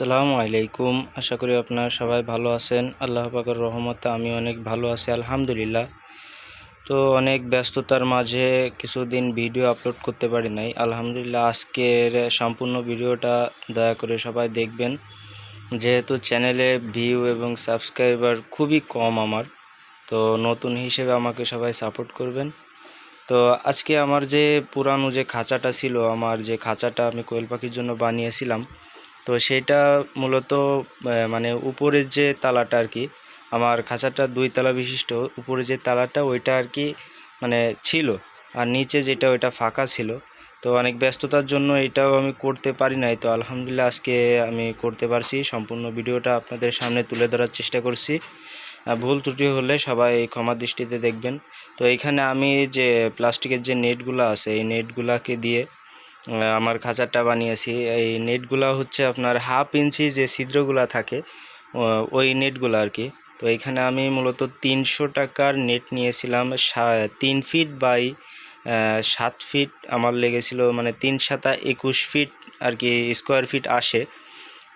আসসালামু আলাইকুম। আশা করি আপনারা সবাই ভালো আছেন। আল্লাহ পাকের রহমতে আমি অনেক ভালো আছি, আলহামদুলিল্লাহ। তো অনেক ব্যস্ততার মাঝে কিছুদিন ভিডিও আপলোড করতে পারি নাই। আলহামদুলিল্লাহ, আজকের সম্পূর্ণ ভিডিওটা দয়া করে সবাই দেখবেন। যেহেতু চ্যানেলে ভিউ এবং সাবস্ক্রাইবার খুবই কম আমার, তো নতুন হিসেবে আমাকে সবাই সাপোর্ট করবেন। তো আজকে আমার যে পুরানো যে খাঁচাটা ছিল, আমার যে খাঁচাটা আমি কোয়েল পাখির জন্য বানিয়েছিলাম তো সেটা মূলত মানে উপরের যে তালাটা আর কি, আমার খাঁচাটা দুই তালা বিশিষ্ট উপরে যে তালাটা ওইটা আর কি মানে ছিল, আর নিচে যেটা ওইটা ফাঁকা ছিল। তো অনেক ব্যস্ততার জন্য এটাও আমি করতে পারি নাই। তো আলহামদুলিল্লাহ আজকে আমি করতে পারছি, সম্পূর্ণ ভিডিওটা আপনাদের সামনে তুলে ধরার চেষ্টা করছি। ভুল ত্রুটি হলে সবাই ক্ষমা দৃষ্টিতে দেখবেন। তো এখানে আমি যে প্লাস্টিকের যে নেটগুলো আছে, এই নেটগুলাকে দিয়ে আমার খাঁচারটা বানিয়েছি। এই নেটগুলা হচ্ছে আপনার হাফ ইঞ্চি যে ছিদ্রগুলা থাকে ওই নেটগুলো আর কি তো এখানে আমি মূলত তিনশো টাকার নেট নিয়েছিলাম তিন ফিট বাই সাত ফিট। আমার লেগেছিল মানে তিন সাতা একুশ ফিট আর কি স্কোয়ার ফিট আসে।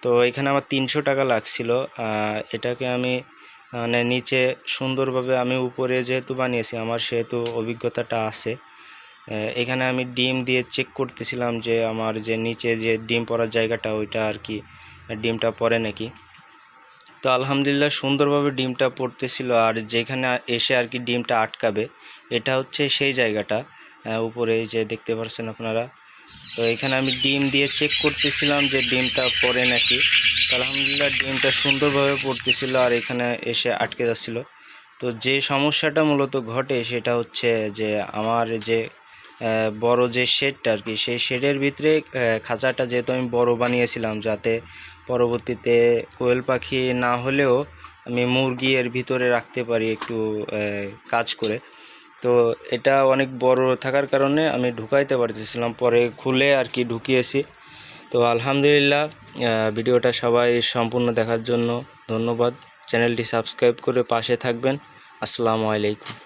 তো এখানে আমার তিনশো টাকা লাগছিল। এটাকে আমি মানে নিচে সুন্দরভাবে আমি উপরে যেহেতু বানিয়েছি, আমার সেহেতু অভিজ্ঞতাটা আছে। এখানে আমি ডিম দিয়ে চেক করতেছিলাম যে আমার যে নিচে যে ডিম পড়ার জায়গাটা, ওইটা আর কি ডিমটা পড়ে নাকি। তো আলহামদুলিল্লাহ সুন্দরভাবে ডিমটা পড়তেছিল, আর যেখানে এসে আর কি ডিমটা আটকাবে, এটা হচ্ছে সেই জায়গাটা উপরে যে দেখতে পাচ্ছেন আপনারা। তো এখানে আমি ডিম দিয়ে চেক করতেছিলাম যে ডিমটা পড়ে নাকি। আলহামদুলিল্লাহ ডিমটা সুন্দরভাবে পড়তেছিল আর এখানে এসে আটকে যাচ্ছিল। তো যে সমস্যাটা মূলত ঘটে সেটা হচ্ছে যে আমার যে বড় যে শেডটা আর কি, সেই শেডের ভিতরে খাঁচাটা যেহেতু আমি বড় বানিয়েছিলাম যাতে পরবর্তীতে কোয়েল পাখি না হলেও আমি মুরগি এর ভিতরে রাখতে পারি একটু কাজ করে। তো এটা অনেক বড় থাকার কারণে আমি ঢুকাইতে পারতেছিলাম, পরে খুলে আর কি ঢুকিয়েছি। তো আলহামদুলিল্লাহ ভিডিওটা সবাই সম্পূর্ণ দেখার জন্য ধন্যবাদ। চ্যানেলটি সাবস্ক্রাইব করে পাশে থাকবেন। আসসালামু আলাইকুম।